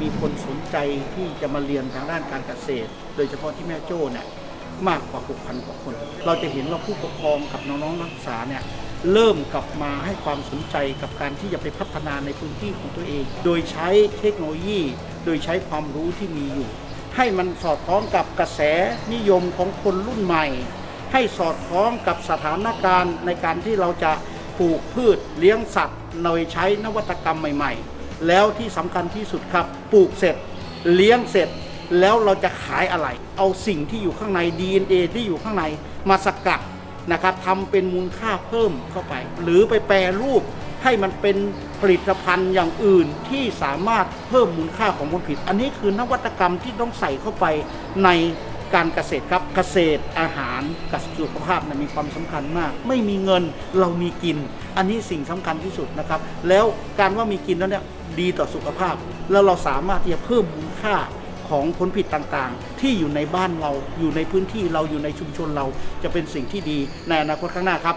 มีคนสนใจที่จะมาเรียนทางด้านการเกษตร โดยเฉพาะที่แม่โจ้เนี่ยมากกว่า 6,000 กว่าคน เราจะเห็นว่าผู้ปกครองกับน้องๆนักศึกษาเนี่ยเริ่มกลับมาให้ความสนใจกับการที่จะไปพัฒนาในพื้นที่ของตัวเอง โดยใช้เทคโนโลยี โดยใช้ความรู้ที่มีอยู่ ให้มันสอดคล้องกับกระแสนิยมของคนรุ่นใหม่ ให้สอดคล้องกับสถานการณ์ในการที่เราจะปลูกพืชเลี้ยงสัตว์โดยใช้นวัตกรรมใหม่ ๆ แล้วที่สำคัญที่สุดครับ ปลูกเสร็จ เลี้ยงเสร็จ แล้วเราจะขายอะไร เอาสิ่งที่อยู่ข้างใน DNA ที่อยู่ข้างในมาสกัดนะครับทำเป็นมูลค่าเพิ่มเข้าไป หรือไปแปรรูปให้มันเป็นผลิตภัณฑ์อย่างอื่นที่สามารถเพิ่มมูลค่าของผลผลิต อันนี้คือนวัตกรรมที่ต้องใส่เข้าไปใน การเกษตรครับเกษตรอาหารกับสุขภาพนะมีความสำคัญมาก ไม่มีเงินเรามีกิน อันนี้สิ่งสำคัญที่สุดนะครับ แล้วการว่ามีกินแล้วเนี่ยดีต่อสุขภาพ แล้วเราสามารถที่จะเพิ่มมูลค่าของผลผลิตต่างๆ ที่อยู่ในบ้านเราอยู่ในพื้นที่เราอยู่ในชุมชนเราจะเป็นสิ่งที่ดีในอนาคตข้างหน้าครับ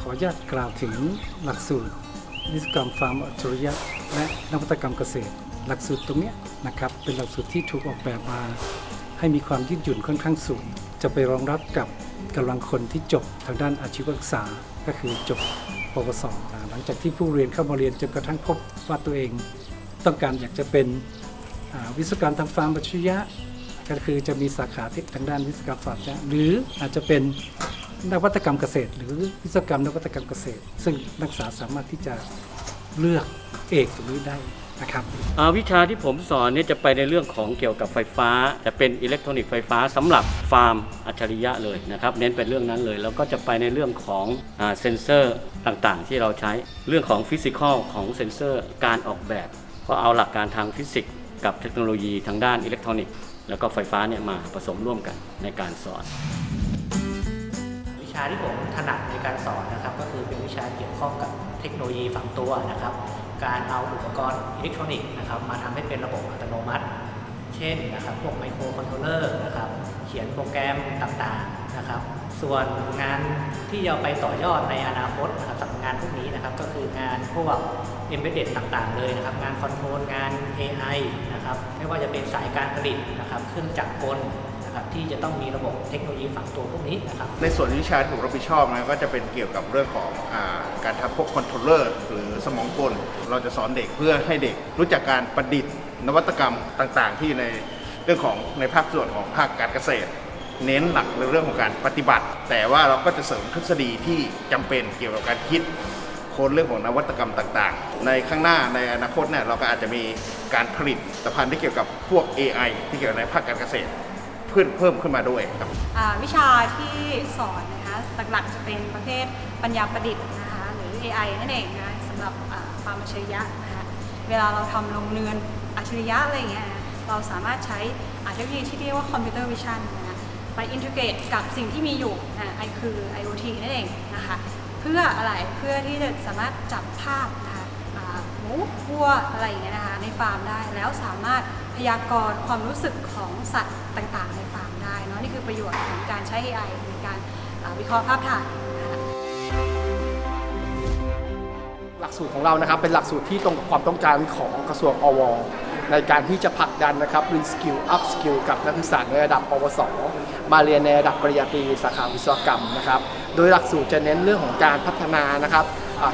ขออนุญาตกล่าวถึงหลักสูตรวิศวกรรมฟาร์มอัจฉริยะและนวัตกรรมเกษตร หลักสูตรตรงนี้นะครับเป็นหลักสูตรที่ถูกออกแบบมา ให้มีความยืดหยุ่นค่อนข้างสูง จะไปรองรับกับกำลังคนที่จบทางด้านอาชีวศึกษา ก็คือจบปวสหลังจากที่ผู้เรียนเข้ามาเรียนจนกระทั่งพบว่าตัวเอง ต้องการอยากจะเป็นวิศวกรรมทางฟาร์มอัจฉริยะ ก็คือจะมีสาขาที่ทางด้านวิศวกรรมฟาร์มอัจฉริยะหรืออาจจะเป็นนวัตกรรมเกษตร หรือวิศวกรรมนวัตกรรมเกษตร ซึ่งนักศึกษาสามารถที่จะเลือกเอกตรงนี้ได้ นะครับอ่าวิชาที่ผมสอนเนี่ยจะไปในเรื่องของเกี่ยวกับไฟฟ้าจะเป็นอิเล็กทรอนิกส์ไฟฟ้าสำหรับฟาร์มอัจฉริยะเลยนะครับเน้นเป็นเรื่องนั้นเลย แล้วก็จะไปในเรื่องของอ่าเซนเซอร์ต่างๆ ที่เราใช้เรื่องของฟิสิกอลของเซนเซอร์การออกแบบก็เอาหลักการทางฟิสิกส์กับเทคโนโลยีทางด้านอิเล็กทรอนิกส์แล้วก็ไฟฟ้าเนี่ยมาผสมร่วมกันในการสอนวิชาที่ผมถนัดในการสอนนะครับก็คือเป็นวิชาเกี่ยวข้องกับเทคโนโลยีฝังตัวนะครับ การเอาอุปกรณ์อิเล็กทรอนิกส์นะครับมาทำให้เป็นระบบอัตโนมัติ เช่นนะครับพวกไมโครคอนโทรลเลอร์นะครับเขียนโปรแกรมต่างๆนะครับ ส่วนงานที่จะไปต่อยอดในอนาคตนะครับสำหรับงานพวกนี้นะครับก็คืองานพวก embedded ต่างๆ เลยนะครับ งานคอนโทรลงาน AI นะครับไม่ว่าจะเป็นสายการผลิตนะครับเครื่องจักรกล นะครับที่จะต้องมีระบบเทคโนโลยีฝังตัวพวกนี้นะครับในส่วนวิชาที่ผมรับผิดชอบนะก็จะเป็นเกี่ยวกับเรื่องของอาการทำพวกคอนโทรลเลอร์หรือสมองกล เราจะสอนเด็กเพื่อให้เด็กรู้จักการประดิษฐ์นวัตกรรมต่างๆ ที่อยู่ในเรื่องของในภาคส่วนของภาคการเกษตร เน้นหลักในเรื่องของการปฏิบัติ แต่ว่าเราก็จะเสริมทฤษฎีที่จำเป็นเกี่ยวกับการคิด ค้นเรื่องของนวัตกรรมต่างๆ ในข้างหน้าในอนาคตเนี่ยเราก็อาจจะมีการผลิตผลิตภัณฑ์ที่เกี่ยวกับพวก AI ที่เกี่ยวกับในภาคการเกษตร เพิ่มเพิ่มขึ้นมาด้วยครับ อ่าวิชาที่สอนนะคะหลักๆจะเป็นประเภทปัญญาประดิษฐ์นะคะหรือ AI นั่นเองนะสำหรับอ่าความอัจฉริยะนะคะเวลาเราทำโรงเรือนอัจฉริยะอะไรอย่างเงี้ยเราสามารถใช้อาเทคโนโลยีที่เรียกว่าคอมพิวเตอร์วิชั่นนะคะไปอินทิเกรตกับสิ่งที่มีอยู่นะไอคือ IoT นั่นเองนะคะเพื่ออะไรเพื่อที่จะสามารถจับภาพนะคะหมูวัวอะไรอย่างเงี้ยนะคะในฟาร์มได้แล้วสามารถ ยากรณ์ความรู้สึกของสัตว์ต่างๆ ในฟาร์มได้เนาะนี่คือประโยชน์ของการใช้ AI ในการวิเคราะห์ภาพถ่ายหลักสูตรของเรานะครับเป็นหลักสูตรที่ตรงกับความต้องการของกระทรวงอวในการที่จะผลักดันนะครับรีสกิลอัพสกิลกับนักศึกษาในระดับปวส มาเรียนในระดับปริญญาตรีสาขาวิศวกรรมนะครับ โดยหลักสูตรจะเน้นเรื่องของการพัฒนานะครับ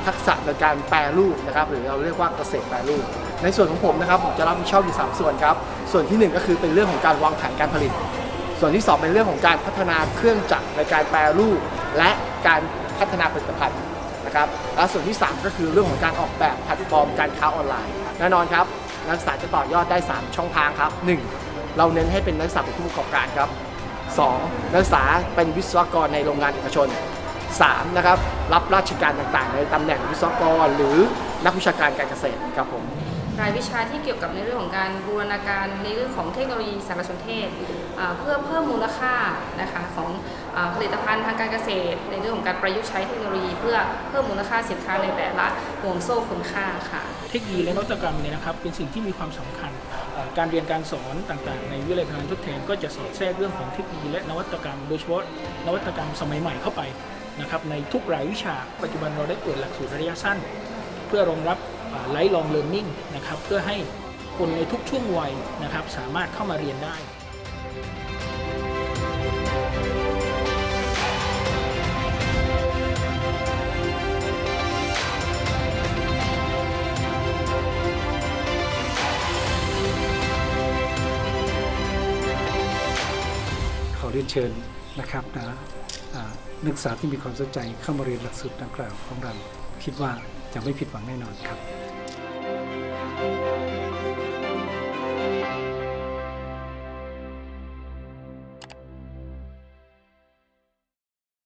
ทักษะในการแปรรูปนะครับหรือเราเรียกว่าเกษตรแปรรูป ในส่วนของผมนะครับผมจะรับผิดชอบอยู่สามส่วนครับ ส่วนที่หนึ่งก็คือเป็นเรื่องของการวางแผนการผลิต ส่วนที่สองเป็นเรื่องของการพัฒนาเครื่องจักรในการแปรรูป และการพัฒนาผลิตภัณฑ์นะครับและส่วนที่ 3 ก็คือเรื่องของการออกแบบแพลตฟอร์มการค้าออนไลน์แน่นอนครับนักศึกษาจะต่อยอดได้ 3 ช่องทางครับ 1. เราเน้นให้เป็นนักศึกษาเป็นผู้ประกอบการครับ 2. นักศึกษาเป็นวิศวกรในโรงงานเอกชน 3. นะครับรับราชการต่างๆ ในตำแหน่งวิศวกร หรือนักวิชาการการเกษตรครับผมรายวิชาที่เกี่ยวกับในเรื่องของการบูรณาการในเรื่องของเทคโนโลยีสารสนเทศอ่าเพื่อเพิ่มมูลค่านะคะของอาผลิตภัณฑ์ทางการเกษตร ในเรื่องของการประยุกต์ใช้เทคโนโลยี เพื่อเพิ่มมูลค่าสินค้าในแต่ละห่วงโซ่คุณค่าค่ะ เทคโนโลยีและนวัตกรรมเนี่ยนะครับเป็นสิ่งที่มีความสำคัญเอ่อการเรียนการสอนต่างๆ ในวิทยาลัยพลังทดแทนก็จะสอดแทรกเรื่องของเทคโนโลยีและนวัตกรรม โดยเฉพาะนวัตกรรมสมัยใหม่เข้าไป นะครับในทุกรายวิชา ปัจจุบันเราได้เปิดหลักสูตรระยะสั้น เพื่อรองรับไลฟ์ลองเรียนรู้นะครับเพื่อให้คนในทุกช่วงวัยนะครับสามารถเข้ามาเรียนได้ขอเรียนเชิญนะครับนะ นักศึกษาที่มีความสนใจเข้ามาเรียนหลักสูตรดังกล่าวของเรา คิดว่าจะไม่ผิดหวังแน่นอนครับ